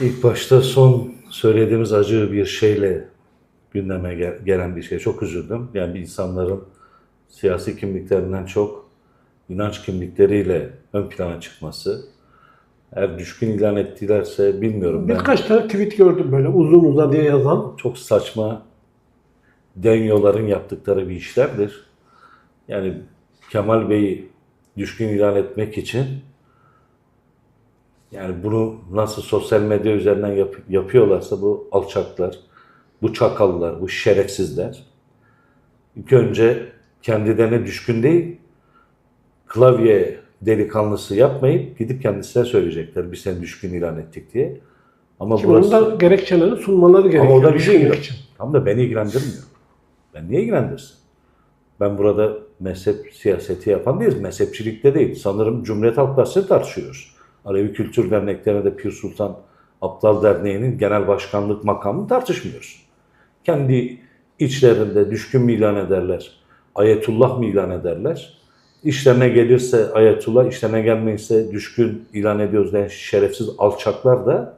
İlk başta son söylediğimiz acı bir şeyle gündeme gel- gelen bir şey. Çok üzüldüm. Yani bir insanların siyasi kimliklerinden çok inanç kimlikleriyle ön plana çıkması. Eğer düşkün ilan ettilerse bilmiyorum ben. Birkaç tane tweet gördüm böyle uzun uza diye yazan. çok saçma denyoların yaptıkları bir işlerdir. Yani Kemal Bey'i düşkün ilan etmek için yani bunu nasıl sosyal medya üzerinden yap- yapıyorlarsa bu alçaklar, bu çakallar, bu şerefsizler ilk önce kendilerine düşkün değil, klavye delikanlısı yapmayıp gidip kendisine söyleyecekler. Biz seni düşkün ilan ettik diye. Ama Şimdi onun da gerekçelerini sunmaları gerekiyor. ama o da bir şey için. Tam da beni ilgilendirmiyor. Ben niye ilgilendirsin? Ben burada mezhep siyaseti yapan değiliz. Mezhepçilikte değil. Sanırım Cumhuriyet Halk Partisi'ni tartışıyoruz. Alevi Kültür Derneklerine de Pir Sultan Abdal Derneği'nin genel başkanlık makamını tartışmıyoruz. Kendi içlerinde düşkün mü ilan ederler? Ayetullah mı ilan ederler? İşlerine gelirse ayetullah, işlerine gelmeyse düşkün ilan ediyoruz diyen şerefsiz alçaklar da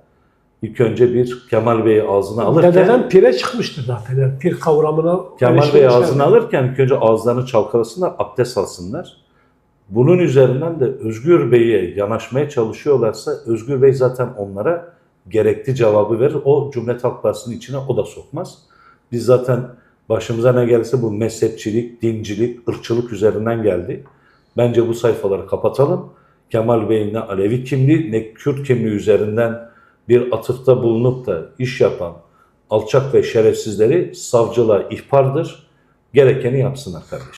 ilk önce bir Kemal Bey'i ağzına alırken Dededen pire çıkmıştı zaten. Yani pir kavramına Kemal Bey erişmemişler. ağzına alırken ilk önce ağızlarını çalkalasınlar, abdest alsınlar. Bunun üzerinden de Özgür Bey'e yanaşmaya çalışıyorlarsa Özgür Bey zaten onlara gerekli cevabı verir. O Cumhuriyet Halk Partisi'nin içine o da sokmaz. Biz zaten başımıza ne gelirse bu mezhepçilik, dincilik, ırkçılık üzerinden geldi. Bence bu sayfaları kapatalım. Kemal Bey'in ne Alevi kimliği ne Kürt kimliği üzerinden bir atıfta bulunup da iş yapan alçak ve şerefsizleri savcılığa ihbardır. Gerekeni yapsınlar kardeşim.